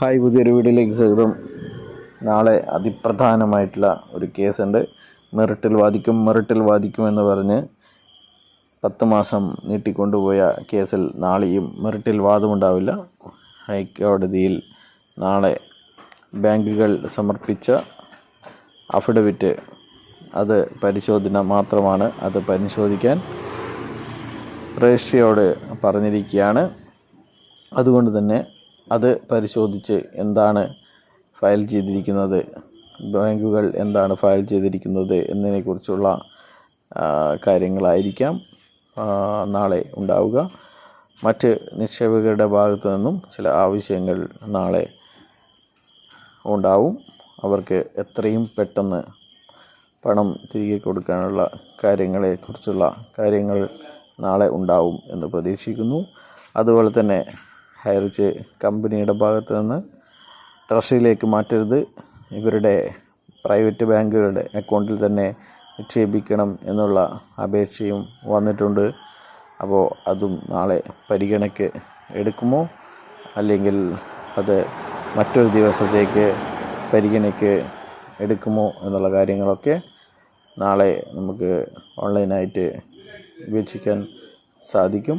Hi പുതിയൊരു വീഡിയോയിലേക്ക് സ്വാഗതം. നാളെ അതിപ്രധാനമായിട്ടുള്ള ഒരു കേസുണ്ട്. മെറിട്ടിൽ വാദിക്കും മെറിട്ടിൽ വാദിക്കും എന്ന് പറഞ്ഞ് പത്ത് മാസം നീട്ടിക്കൊണ്ടുപോയ കേസിൽ നാളെയും മെറിട്ടിൽ വാദമുണ്ടാവില്ല ഹൈക്കോടതിയിൽ നാളെ ബാങ്കുകൾ സമർപ്പിച്ച അഫിഡവിറ്റ് അത് പരിശോധന മാത്രമാണ്. അത് പരിശോധിക്കാൻ രജിസ്ട്രിയോട് പറഞ്ഞിരിക്കുകയാണ്. അതുകൊണ്ട് തന്നെ അത് പരിശോധിച്ച് എന്താണ് ഫയൽ ചെയ്തിരിക്കുന്നത് ബാങ്കുകൾ എന്താണ് ഫയൽ ചെയ്തിരിക്കുന്നത് എന്നതിനെക്കുറിച്ചുള്ള കാര്യങ്ങളായിരിക്കാം നാളെ ഉണ്ടാവുക. മറ്റ് നിക്ഷേപകരുടെ ഭാഗത്തു നിന്നും ചില ആവശ്യങ്ങൾ നാളെ ഉണ്ടാവും. അവർക്ക് എത്രയും പെട്ടെന്ന് പണം തിരികെ കൊടുക്കാനുള്ള കാര്യങ്ങളെക്കുറിച്ചുള്ള കാര്യങ്ങൾ നാളെ ഉണ്ടാവും എന്ന് പ്രതീക്ഷിക്കുന്നു. അതുപോലെ തന്നെ ഹൈറിച്ച് കമ്പനിയുടെ ഭാഗത്ത് നിന്ന് ട്രഷറിയിലേക്ക് മാറ്റരുത്. ഇവരുടെ പ്രൈവറ്റ് ബാങ്കുകളുടെ അക്കൗണ്ടിൽ തന്നെ നിക്ഷേപിക്കണം എന്നുള്ള അപേക്ഷയും വന്നിട്ടുണ്ട്. അപ്പോൾ അതും നാളെ പരിഗണയ്ക്ക് എടുക്കുമോ? അല്ലെങ്കിൽ അത് മറ്റൊരു ദിവസത്തേക്ക് പരിഗണയ്ക്ക് എടുക്കുമോ എന്നുള്ള കാര്യങ്ങളൊക്കെ നാളെ നമുക്ക് ഓൺലൈനായിട്ട് വീക്ഷിക്കാൻ സാധിക്കും.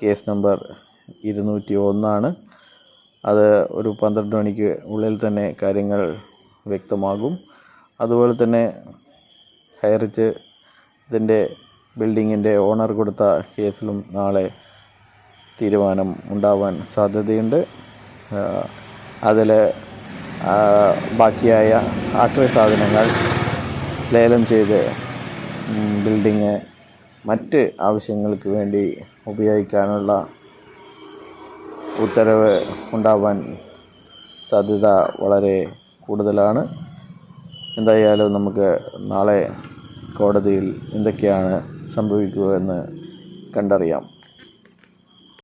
കേസ് നമ്പർ ഇരുന്നൂറ്റി ഒന്നാണ് അത് ഒരു പന്ത്രണ്ട് മണിക്ക് ഉള്ളിൽ തന്നെ കാര്യങ്ങൾ വ്യക്തമാകും. അതുപോലെ തന്നെ ഹൈറിച്ച് ഇതിന്റെ ബിൽഡിങ്ങിന്റെ ഓണർ കൊടുത്ത കേസിലും നാളെ തീരുമാനം ഉണ്ടാവാൻ സാധ്യതയുണ്ട്. അതിൽ ബാക്കിയായ ആക്രി സാധനങ്ങൾ ലേലം ചെയ്ത് ബിൽഡിങ് മറ്റ് ആവശ്യങ്ങൾക്ക് വേണ്ടി ഉപയോഗിക്കാനുള്ള ഉത്തരവ് ഉണ്ടാവാൻ സാധ്യത വളരെ കൂടുതലാണ്. എന്തായാലും നമുക്ക് നാളെ കോടതിയിൽ എന്തൊക്കെയാണ് സംഭവിക്കുക എന്ന് കണ്ടറിയാം.